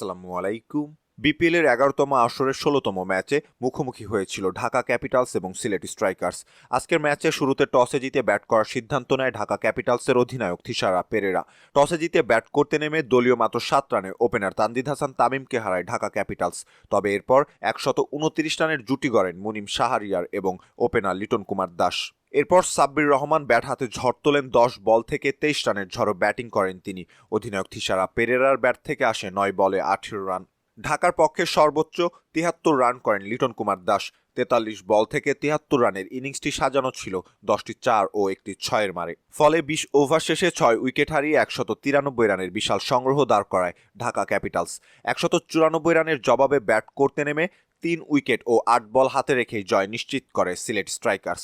আসসালামু আলাইকুম। বিপিএল এর এগারোতম আসরের ষোলোতম ম্যাচে মুখোমুখি হয়েছিল ঢাকা ক্যাপিটালস এবং সিলেট স্ট্রাইকার্স। আজকের ম্যাচে শুরুতে টসে জিতে ব্যাট করার সিদ্ধান্ত নেয় ঢাকা ক্যাপিটালসের অধিনায়ক থিসারা পেরেরা। টসে জিতে ব্যাট করতে নেমে দলীয় মাত্র সাত রানে ওপেনার তানজিদ হাসান তামিমকে হারায় ঢাকা ক্যাপিটালস। তবে এরপর একশত উনত্রিশ রানের জুটি গড়েন মুনিম শাহরিয়ার এবং ওপেনার লিটন কুমার দাস। এরপর সাব্বির রহমান ব্যাট হাতে ঝড় তোলেন দশ বল থেকে তেইশ রানের ঝড়ো ব্যাটিং করেন তিনি। অধিনায়ক থিসারা পেরেরার ব্যাট থেকে আসে নয় বলে আঠেরো রান। ঢাকার পক্ষে সর্বোচ্চ তিয়াত্তর রান করেন লিটন কুমার দাস। তেতাল্লিশ বল থেকে তিয়াত্তর রানের ইনিংসটি সাজানো ছিল দশটি চার ও একটি ছয়ের মারে। ফলে বিশ ওভার শেষে ছয় উইকেট হারিয়ে একশত তিরানব্বই রানের বিশাল সংগ্রহ দাঁড় করায় ঢাকা ক্যাপিটালস। একশত চুরানব্বই রানের জবাবে ব্যাট করতে নেমে তিন উইকেট ও আট বল হাতে রেখেই জয় নিশ্চিত করে সিলেট স্ট্রাইকার্স।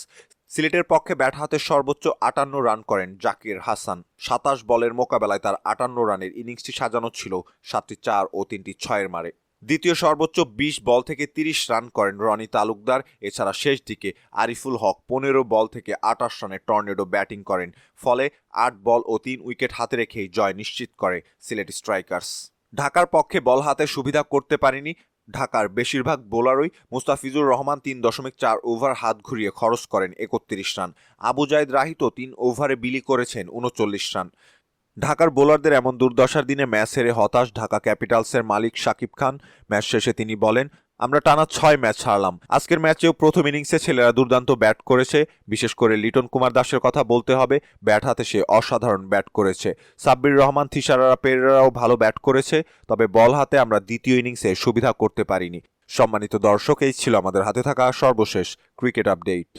সিলেটের পক্ষে ব্যাট হাতে সর্বোচ্চ আটান্ন রান করেন জাকির হাসান। সাতাশ বলের মোকাবেলায় তার আটান্ন রানের ইনিংসটি সাজানো ছিল সাতটি চার ও তিনটি ছয়ের মারে। দ্বিতীয় সর্বোচ্চ বিশ বল থেকে তিরিশ রান করেন রনি তালুকদার। এছাড়া শেষ দিকে আরিফুল হক পনেরো বল থেকে আটাশ রানে টর্নেডো ব্যাটিং করেন, ফলে আট বল ও তিন উইকেট হাতে রেখেই জয় নিশ্চিত করে সিলেট স্ট্রাইকার্স। ঢাকার পক্ষে বল হাতে সুবিধা করতে পারেনি ঢাকার বেশিরভাগ বোলারই মুস্তাফিজুর রহমান তিন দশমিক চার ওভার হাত ঘুরিয়ে খরচ করেন একত্রিশ রান। আবু জায়দ রাহিত তিন ওভারে বিলি করেছেন উনচল্লিশ রান। ঢাকার বোলারদের এমন দুর্দশার দিনে ম্যাচ হেরে হতাশ ঢাকা ক্যাপিটালসের মালিক শাকিব খান। ম্যাচ শেষে তিনি বলেন আমরা টানা ছয় ম্যাচ হারলাম। আজকের ম্যাচেও প্রথম ইনিংসে ছেলেরা দুর্দান্ত ব্যাট করেছে। বিশেষ করে লিটন কুমার দাসের কথা বলতে হবে, ব্যাট হাতে সে অসাধারণ ব্যাট করেছে। সাব্বির রহমান থিসারারা পেরেরাও ভালো ব্যাট করেছে, তবে বল হাতে আমরা দ্বিতীয় ইনিংসে সুবিধা করতে পারিনি। সম্মানিত দর্শক, এই ছিল আমাদের হাতে থাকা সর্বশেষ ক্রিকেট আপডেট।